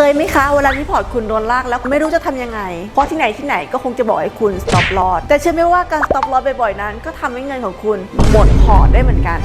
เคยไหมคะ เวลาที่พอร์ตคุณโดนลากแล้วไม่รู้จะทำยังไง เพราะที่ไหนที่ไหนก็คงจะบอกให้คุณ stop loss แต่เชื่อไหมว่าการ stop loss บ่อยๆนั้น ก็ทำให้เงินของคุณหมดพอร์ตได้เหมือนกัน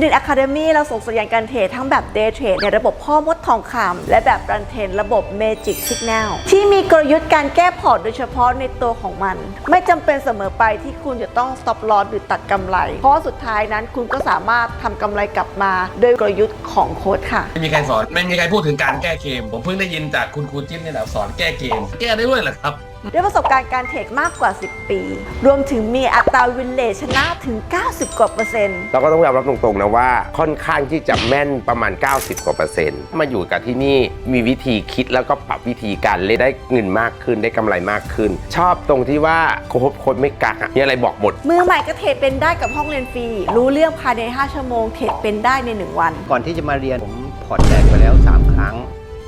ซินิตอะคาเดมี่เราส่งสัญญาณการเทรดทั้งแบบเดย์เทรดในระบบพ่อมดทองคำและแบบรันเทรดระบบ Magic Signal ที่มีกลยุทธ์การแก้พอร์ตโดยเฉพาะในตัวของมัน ไม่จำเป็นเสมอไปที่คุณจะต้อง stop loss หรือตัดกำไร เพราะสุดท้ายนั้นคุณก็สามารถทำกำไรกลับมาโดยกลยุทธ์ของโค้ดค่ะ ไม่มีใครสอน ไม่มีใครพูดถึงการแก้เกม ผมเพิ่งได้ยินจากคุณครูจิ๊บนี่แหละสอนแก้เกม แก้ได้ด้วยเหรอครับด้วยประสบการณ์การเทรดมากกว่า 10 ปี รวมถึงมีอัตราวินเลทชนะถึง 90 กว่าเปอร์เซ็นต์ เราก็ต้องยอมรับตรงๆนะว่าค่อนข้างที่จะแม่นประมาณ 90 กว่าเปอร์เซ็นต์ มาอยู่กับที่นี่มีวิธีคิดแล้วก็ปรับวิธีการเล่นได้เงินมากขึ้นได้กำไรมากขึ้น ชอบตรงที่ว่าโค้ชโค้ชไม่กักอะมีอะไรบอกหมด มือใหม่ก็เทรดเป็นได้กับห้องเรียนฟรี รู้เรื่องภายใน 5 ชั่วโมง เทรดเป็นได้ใน 1 วัน ก่อนที่จะมาเรียนผมพอร์ตแตกไปแล้ว 3 ครั้ง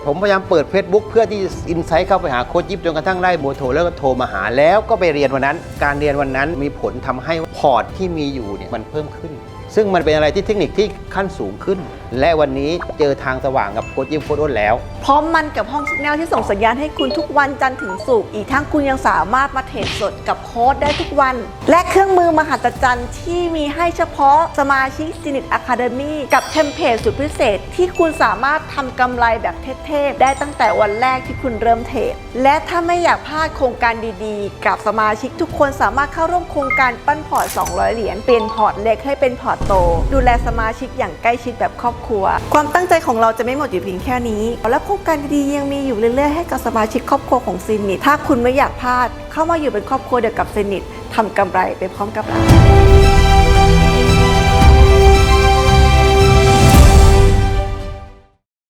ผมพยายามเปิด Facebook เพื่อที่อินไซต์เข้าไปหาโค้ชยิบจนกระทั่งได้โบอร์โทรแล้วก็โทรมาหาแล้วก็ไปเรียนวันนั้น การเรียนวันนั้นมีผลทำให้พอร์ตที่มีอยู่เนี่ยมันเพิ่มขึ้น ซึ่งมันเป็นอะไรที่เทคนิคที่ขั้นสูงขึ้น และวันนี้เจอทางสว่างกับโค้ชยิบโค้ชอ้นแล้ว พร้อมมันกับห้องสัญญาณที่ส่งสัญญาณให้คุณทุกวันจันทร์ถึงศุกร์อีกทั้งคุณยังสามารถมาเทรดสดกับโค้ดได้ทุกวัน และเครื่องมือมหัศจรรย์ที่มีให้เฉพาะสมาชิก s ินิ t อะคาเดมีกับเทมเพลตสุดพิเศษ ที่คุณสามารถทำกำไรแบบเทพได้ตั้งแต่วันแรกที่คุณเริ่มเทรดและถ้าไม่อยากพลาดโครงการดีๆ กับสมาชิกทุกคนสามารถเข้าร่วมโครงการปั้นพอร์ต 200 เหรียญเปลี่ยนพอร์ตเล็กให้เป็นพอร์ตโต ดูแลสมาชิกอย่างใกล้ชิดแบบครอบครัว ความตั้งใจของเราจะไม่หมดอยู่เพียงแค่นี้ และโครงการดีๆยังมีอยู่เรื่อยๆให้กับสมาชิกครอบครัวของซีนิตถ้าคุณไม่อยากพลาด เข้ามาอยู่เป็นครอบครัวเดียวกับซีนิตทำกำไรไปพร้อมกับเรา